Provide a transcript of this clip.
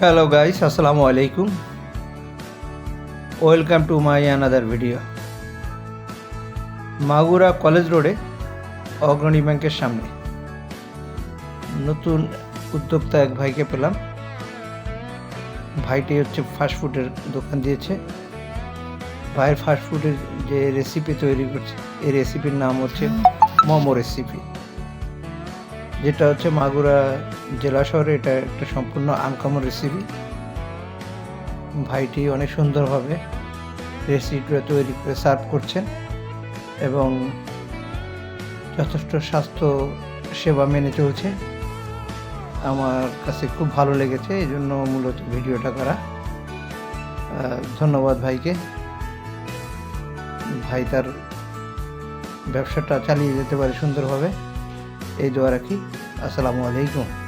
Hello guys আসসালামু আলাইকুম welcome to my another video Magura college রোডে অগ্রণী ব্যাংকের সামনে। নতুন উদ্যোক্তা এক ভাইকে পেলাম। ভাইটি হচ্ছে ফাস্টফুডের দোকান দিয়েছে। ভাইয়ের ফাস্টফুডের যে রেসিপি তৈরি করছে, এই রেসিপির নাম হচ্ছে মোমো রেসিপি যেটা হচ্ছে মাগুরা জেলা শহরে এটা একটা সম্পূর্ণ আনকমন রেসিপি ভাইটি অনেক সুন্দরভাবে রেসিপিটা তৈরি করে সার্ভ করছেন এবং যথেষ্ট স্বাস্থ্য সেবা মেনে চলছে। আমার কাছে খুব ভালো লেগেছে, এই জন্য মূলত ভিডিওটা করা। ধন্যবাদ ভাইকে। ভাই তার ব্যবসাটা চালিয়ে যেতে পারে সুন্দরভাবে। এই দোয়া রাখি। আসসালামু আলাইকুম